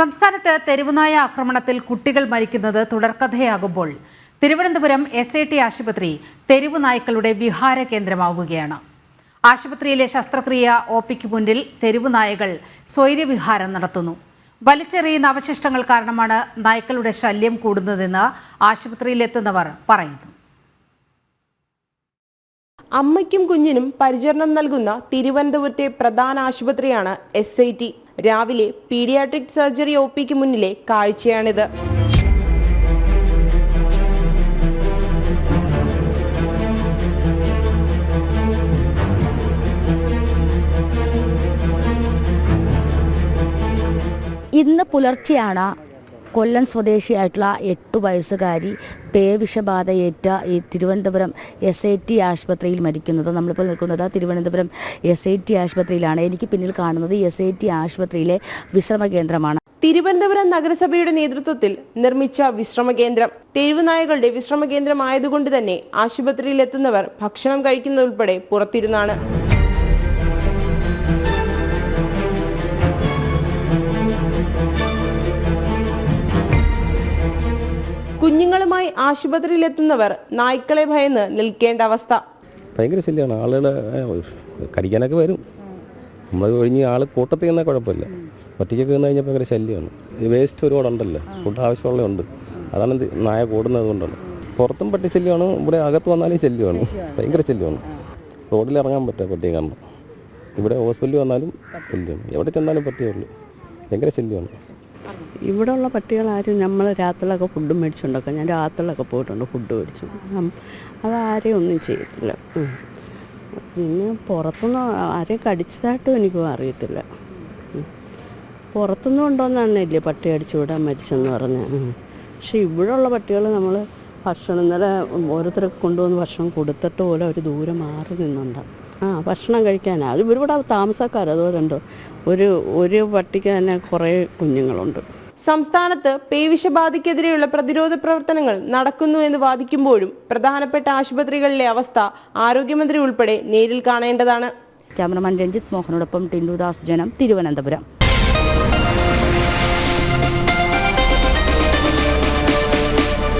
സംസ്ഥാനത്ത് തെരുവുനായ ആക്രമണത്തിൽ കുട്ടികൾ മരിക്കുന്നത് തുടർക്കഥയാകുമ്പോൾ തിരുവനന്തപുരം എസ് ഐ ടി ആശുപത്രി തെരുവു നായ്ക്കളുടെ വിഹാര കേന്ദ്രമാവുകയാണ്. ആശുപത്രിയിലെ ശസ്ത്രക്രിയ ഒ മുന്നിൽ തെരുവു നായകൾ സ്വൈര്യവിഹാരം നടത്തുന്നു. വലിച്ചെറിയുന്ന അവശിഷ്ടങ്ങൾ കാരണമാണ് നായ്ക്കളുടെ ശല്യം കൂടുന്നതെന്ന് ആശുപത്രിയിലെത്തുന്നവർ പറയുന്നു. അമ്മയ്ക്കും കുഞ്ഞിനും പരിചരണം നൽകുന്ന തിരുവനന്തപുരത്തെ പ്രധാന ആശുപത്രിയാണ് എസ് ഐ ടി രാവിലെ പീഡിയാട്രിക് സർജറി ഒ പിക്ക് മുന്നിലെ കാഴ്ചയാണിത്. ഇന്ന് പുലർച്ചെയാണ് കൊല്ലം സ്വദേശിയായിട്ടുള്ള എട്ട് വയസ്സുകാരി പേവിഷബാധയേറ്റ ഈ തിരുവനന്തപുരം എസ് ഐ ടി ആശുപത്രിയിൽ മരിക്കുന്നത്. നമ്മളിപ്പോൾ നിൽക്കുന്നത് തിരുവനന്തപുരം എസ് ഐ ടി ആശുപത്രിയിലാണ്. എനിക്ക് പിന്നിൽ കാണുന്നത് എസ് ഐ ടി ആശുപത്രിയിലെ വിശ്രമ കേന്ദ്രമാണ്. തിരുവനന്തപുരം നഗരസഭയുടെ നേതൃത്വത്തിൽ നിർമ്മിച്ച വിശ്രമ കേന്ദ്രം. തെരുവുനായകളുടെ വിശ്രമ കേന്ദ്രമായതുകൊണ്ട് തന്നെ ആശുപത്രിയിലെത്തുന്നവർ ഭക്ഷണം കഴിക്കുന്നതുൾപ്പെടെ പുറത്തിരുന്നാണ്. കുഞ്ഞുങ്ങളുമായി ആശുപത്രിയിലെത്തുന്നവർ നായ്ക്കളെ ഭയന്ന് നിൽക്കേണ്ട അവസ്ഥ. ഭയങ്കര ശല്യമാണ് ആളുകളെ കടിക്കാനൊക്കെ വരും. നമ്മൾ ഒഴിഞ്ഞ് ആൾ കൂട്ടത്തിൽ നിന്നാൽ കുഴപ്പമില്ല. ഒറ്റയ്ക്കൊക്കെ നിന്ന് കഴിഞ്ഞാൽ ഭയങ്കര ശല്യമാണ് വേസ്റ്റ് ഒരുപാടുണ്ടല്ലോ ഫുഡ് ആവശ്യമുള്ള ഉണ്ട്. അതാണ് നായ കൂടുന്നത് കൊണ്ടാണ്. പുറത്തും പട്ടി ശല്യമാണ്. ഇവിടെ അകത്ത് വന്നാലും ശല്യമാണ്. ഭയങ്കര ശല്യമാണ്. റോഡിൽ ഇറങ്ങാൻ പറ്റുക പട്ടിയെ കാരണം ഇവിടെ ഹോസ്പിറ്റലിൽ വന്നാലും ശല്യമാണ്. എവിടെ ചെന്നാലും പട്ടിയേ ഉള്ളൂ. ഭയങ്കര ശല്യമാണ്. ഇവിടെ ഉള്ള പട്ടികളാരും നമ്മൾ രാത്രിയിലൊക്കെ ഫുഡ് മേടിച്ചുണ്ടൊക്കെ ഞാൻ രാത്രിയിലൊക്കെ പോയിട്ടുണ്ട് ഫുഡ് മേടിച്ചു. അതാരെയും ഒന്നും ചെയ്യത്തില്ല. പിന്നെ പുറത്തുനിന്ന് ആരെയും കടിച്ചതായിട്ടും എനിക്കും അറിയത്തില്ല. പുറത്തുനിന്ന് കൊണ്ടുവന്നാണല്ലേ പട്ടി അടിച്ചു വിടാൻ മരിച്ചെന്ന് പറഞ്ഞ് പക്ഷെ ഇവിടെ ഉള്ള പട്ടികൾ നമ്മൾ ഭക്ഷണം ഇന്നലെ ഓരോരുത്തരൊക്കെ കൊണ്ടുവന്ന് ഭക്ഷണം കൊടുത്തിട്ട് പോലും അവർ ദൂരെ മാറി നിന്നുണ്ട്. ആ ഭക്ഷണം കഴിക്കാനാണ് അത് ഇവരിവിടെ താമസക്കാർ അതോ രണ്ടോ ഒരു ഒരു പട്ടിക്ക് തന്നെ കുറേ കുഞ്ഞുങ്ങളുണ്ട്. സംസ്ഥാനത്ത് പേവിഷബാധയ്ക്കെതിരെയുള്ള പ്രതിരോധ പ്രവർത്തനങ്ങൾ നടക്കുന്നു എന്ന് വാദിക്കുമ്പോഴും പ്രധാനപ്പെട്ട ആശുപത്രികളിലെ അവസ്ഥ ആരോഗ്യമന്ത്രി ഉൾപ്പെടെ നേരിൽ കാണേണ്ടതാണ്. ക്യാമറമാൻ രഞ്ജിത് മോഹനോടൊപ്പം ടിൻഡുദാസ് ജനം തിരുവനന്തപുരം.